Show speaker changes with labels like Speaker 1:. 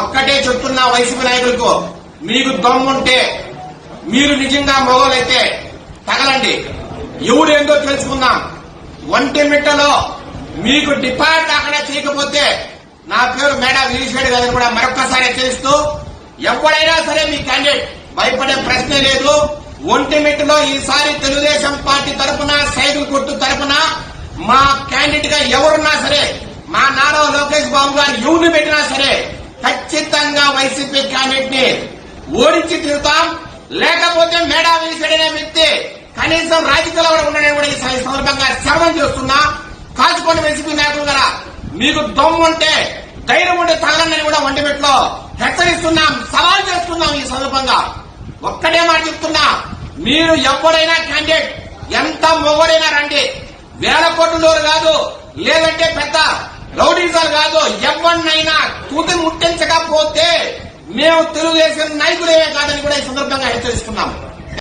Speaker 1: ఒక్కటే చెప్తున్నా వైసీపీ నాయకులకు మీకు దమ్ముంటే మీరు నిజంగా మగోలైతే తగలండి. ఎవడేందో తెలుసుకుందాం. ఒంటి మిట్టలో మీకు డిపార్ట్ అక్కడ చేయకపోతే నా పేరు మేడా వీరిశేడు గారిని కూడా మరొక్కసారి హెచ్చరిస్తూ ఎవడైనా సరే మీ క్యాండిడేట్ భయపడే ప్రశ్నే లేదు. ఒంటిమిట్టలో ఈసారి తెలుగుదేశం పార్టీ తరపున సైకిల్ కొట్టు తరపున మా క్యాండిడేట్గా ఎవరున్నా సరే మా నారా లోకేష్ బాబు గారు ఎవరిని పెట్టినా సరే ఖచ్చితంగా వైసీపీ క్యాండిడేట్ని ఓడించి తిరుగుతాం లేకపోతే మేడా వేసాడనే వ్యక్తి కనీసం రాజకీయాల్లో కూడా ఉండడం కూడా ఈ సందర్భంగా శ్రమం చేస్తున్నా. కాల్చుకోండి వైసీపీ నాయకులు గారా మీకు దమ్ము ఉంటే ధైర్యం ఉంటే తగలని కూడా వంటిమెట్లో హెచ్చరిస్తున్నాం సవాల్ చేస్తున్నాం ఈ సందర్భంగా. ఒక్కడే మాట చెప్తున్నా. మీరు ఎవరైనా క్యాండిడేట్ ఎంత మొగడైనా రండి. వేల కోట్లు కాదు లేదంటే పెద్ద రౌడీజాలు కాదు ఎవరినైనా కూతురు ముట్టించకపోతే మేము తెలుగుదేశం నాయకులే కాదని కూడా ఈ సందర్భంగా హెచ్చరిస్తున్నాము.